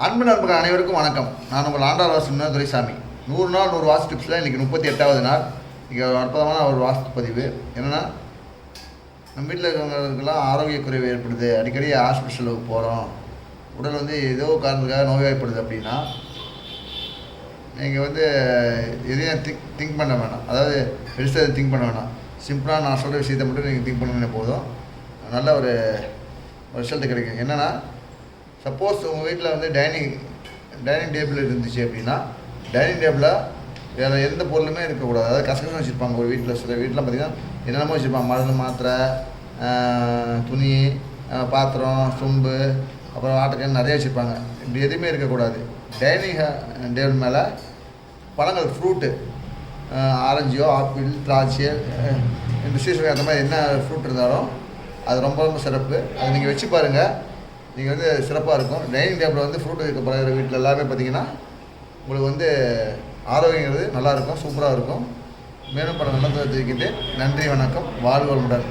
அன்பு நண்பர்கள் அனைவருக்கும் வணக்கம். நான் உங்கள் ஆண்டாள் வாசு துரைசாமி நூறு நாள் நூறு வாஸ்து டிப்ஸில் இன்றைக்கி முப்பத்தி எட்டாவது நாள். இங்கே அற்புதமான ஒரு வாஸ்து பதிவு. என்னென்னா நம்ம வீட்டில் இருக்கிறவங்களுக்கெல்லாம் ஆரோக்கிய குறைவு ஏற்படுது. அடிக்கடி ஹாஸ்பிட்டலுக்கு போகிறோம் உடல் வந்து ஏதோ காரணத்துக்காக நோய்வாய்ப்படுது அப்படின்னா நீங்கள் வந்து எதையும் திங்க் திங்க் பண்ண வேணாம். அதாவது பெருசாக திங்க் பண்ண வேணாம். சிம்பிளாக நான் சொல்கிற விஷயத்தை மட்டும் நீங்கள் திங்க் பண்ணிங்கன்னா போதும். நல்ல ஒரு ரிசல்ட் கிடைக்கும். என்னென்னா சப்போஸ் உங்கள் வீட்டில் வந்து டைனிங் டைனிங் டேபிள் இருந்துச்சு அப்படின்னா டைனிங் டேபிளில் வேறு எந்த பொருளுமே இருக்கக்கூடாது. அதாவது கசகசம் வச்சுருப்பாங்க ஒரு வீட்டில் சில வீட்டில் பார்த்தீங்கன்னா என்னென்னமோ வச்சுருப்பாங்க. மருந்து மாத்திரை துணி பாத்திரம் சொம்பு அப்புறம் ஆட்டுக்கன் நிறைய வச்சுருப்பாங்க. இப்படி எதுவுமே இருக்கக்கூடாது. டைனிங் டேபிள் மேலே பழங்கள் ஃப்ரூட்டு ஆரஞ்சோ ஆப்பிள் திராட்சை இந்த சீசனுக்கு அந்த மாதிரி என்ன ஃப்ரூட் இருந்தாலும் அது ரொம்ப ரொம்ப சிறப்பு. அதை நீங்கள் வச்சு பாருங்கள் நீங்கள் வந்து சிறப்பாக இருக்கும். டைனிங் டேபிள் வந்து ஃப்ரூட் இருக்கப்படுற வீட்டில் எல்லாமே பார்த்தீங்கன்னா உங்களுக்கு வந்து ஆரோக்கியங்கிறது நல்லாயிருக்கும் சூப்பராக இருக்கும். மேலும் பல நல்லது தெரிவிக்கிட்டு நன்றி வணக்கம். வாழ்வு வளமுடன்.